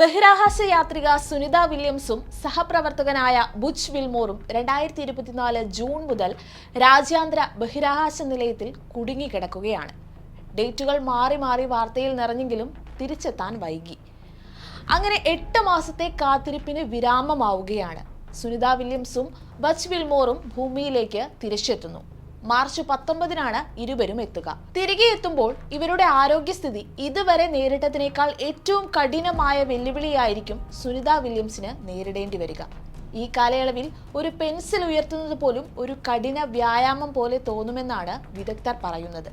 ബഹിരാകാശ യാത്രിക സുനിത വില്യംസും സഹപ്രവർത്തകനായ ബുച്ച് വിൽമോറും രണ്ടായിരത്തി ഇരുപത്തിനാല് ജൂൺ മുതൽ രാജ്യാന്തര ബഹിരാകാശ നിലയത്തിൽ കുടുങ്ങിക്കിടക്കുകയാണ്. ഡേറ്റുകൾ മാറി മാറി വാർത്തയിൽ നിറഞ്ഞെങ്കിലും തിരിച്ചെത്താൻ വൈകി. അങ്ങനെ എട്ട് മാസത്തെ കാത്തിരിപ്പിന് വിരാമമാവുകയാണ്. സുനിത വില്യംസും ബച്ച് വിൽമോറും ഭൂമിയിലേക്ക് തിരിച്ചെത്തുന്നു. മാർച്ച് പത്തൊമ്പതിനാണ് ഇരുവരും എത്തുക. തിരികെ എത്തുമ്പോൾ ഇവരുടെ ആരോഗ്യസ്ഥിതി ഇതുവരെ നേരിട്ടതിനേക്കാൾ ഏറ്റവും കഠിനമായ വെല്ലുവിളിയായിരിക്കും സുനിത വില്യംസിന് നേരിടേണ്ടി വരിക. ഈ കാലയളവിൽ ഒരു പെൻസിൽ ഉയർത്തുന്നത് പോലും ഒരു കഠിന വ്യായാമം പോലെ തോന്നുമെന്നാണ് വിദഗ്ധർ പറയുന്നത്.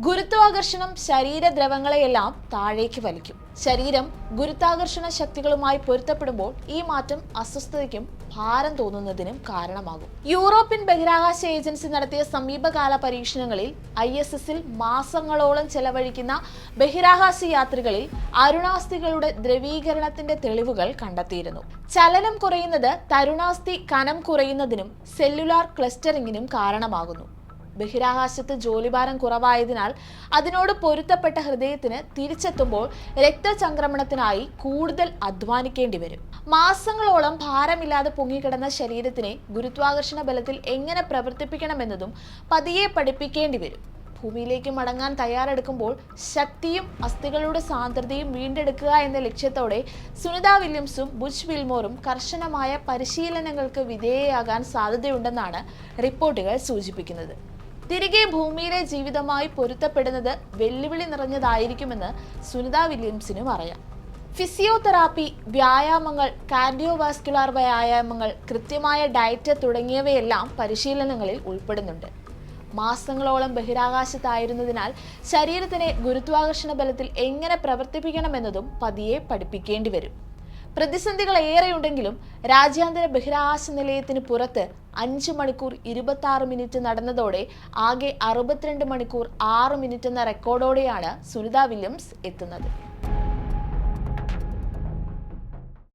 ഗുരുത്വാകർഷണം ശരീരദ്രവങ്ങളെയെല്ലാം താഴേക്ക് വലിക്കും. ശരീരം ഗുരുത്വാകർഷണ ശക്തികളുമായി പൊരുത്തപ്പെടുമ്പോൾ ഈ മാറ്റം അസ്വസ്ഥതയ്ക്കും ഭാരം തോന്നുന്നതിനും കാരണമാകും. യൂറോപ്യൻ ബഹിരാകാശ ഏജൻസി നടത്തിയ സമീപകാല പരീക്ഷണങ്ങളിൽ ഐ എസ് എസിൽ മാസങ്ങളോളം ചെലവഴിക്കുന്ന ബഹിരാകാശ യാത്രികളിൽ അരുണാസ്ഥികളുടെ ദ്രവീകരണത്തിന്റെ തെളിവുകൾ കണ്ടെത്തിയിരുന്നു. ചലനം കുറയുന്നത് തരുണാസ്ഥി കനം കുറയുന്നതിനും സെല്ലുലാർ ക്ലസ്റ്ററിംഗിനും കാരണമാകുന്നു. ബഹിരാകാശത്ത് ജോലിഭാരം കുറവായതിനാൽ അതിനോട് പൊരുത്തപ്പെട്ട ഹൃദയത്തിന് തിരിച്ചെത്തുമ്പോൾ രക്തചംക്രമണത്തിനായി കൂടുതൽ അധ്വാനിക്കേണ്ടി വരും. മാസങ്ങളോളം ഭാരമില്ലാതെ പൊങ്ങിക്കിടന്ന ശരീരത്തിനെ ഗുരുത്വാകർഷണ ബലത്തിൽ എങ്ങനെ പ്രവർത്തിപ്പിക്കണമെന്നതും പതിയെ പഠിപ്പിക്കേണ്ടി വരും. ഭൂമിയിലേക്ക് മടങ്ങാൻ തയ്യാറെടുക്കുമ്പോൾ ശക്തിയും അസ്ഥികളുടെ സാന്ദ്രതയും വീണ്ടെടുക്കുക എന്ന ലക്ഷ്യത്തോടെ സുനിത വില്യംസും ബുച്ച് വിൽമോറും കർശനമായ പരിശീലനങ്ങൾക്ക് വിധേയയാകാൻ സാധ്യതയുണ്ടെന്നാണ് റിപ്പോർട്ടുകൾ സൂചിപ്പിക്കുന്നത്. തിരികെ ഭൂമിയിലെ ജീവിതമായി പൊരുത്തപ്പെടുന്നത് വെല്ലുവിളി നിറഞ്ഞതായിരിക്കുമെന്ന് സുനിത വില്യംസിനും അറിയാം ഫിസിയോതെറാപ്പി വ്യായാമങ്ങൾ കാർഡിയോവാസ്കുലാർ വ്യായാമങ്ങൾ കൃത്യമായ ഡയറ്റ് തുടങ്ങിയവയെല്ലാം പരിശീലനങ്ങളിൽ ഉൾപ്പെടുന്നുണ്ട്. മാസങ്ങളോളം ബഹിരാകാശത്തായിരുന്നതിനാൽ ശരീരത്തിനെ ഗുരുത്വാകർഷണ ബലത്തിൽ എങ്ങനെ പ്രവർത്തിപ്പിക്കണമെന്നതും പതിയെ പഠിപ്പിക്കേണ്ടി വരും. പ്രതിസന്ധികൾ ഏറെയുണ്ടെങ്കിലും രാജ്യാന്തര ബഹിരാകാശ നിലയത്തിന് പുറത്ത് അഞ്ച് മണിക്കൂർ ഇരുപത്തി ആറ് മിനിറ്റ് നടന്നതോടെ ആകെ അറുപത്തിരണ്ട് മണിക്കൂർ ആറ് മിനിറ്റ് എന്ന റെക്കോർഡോടെയാണ് സുനിത വില്യംസ് എത്തുന്നത്.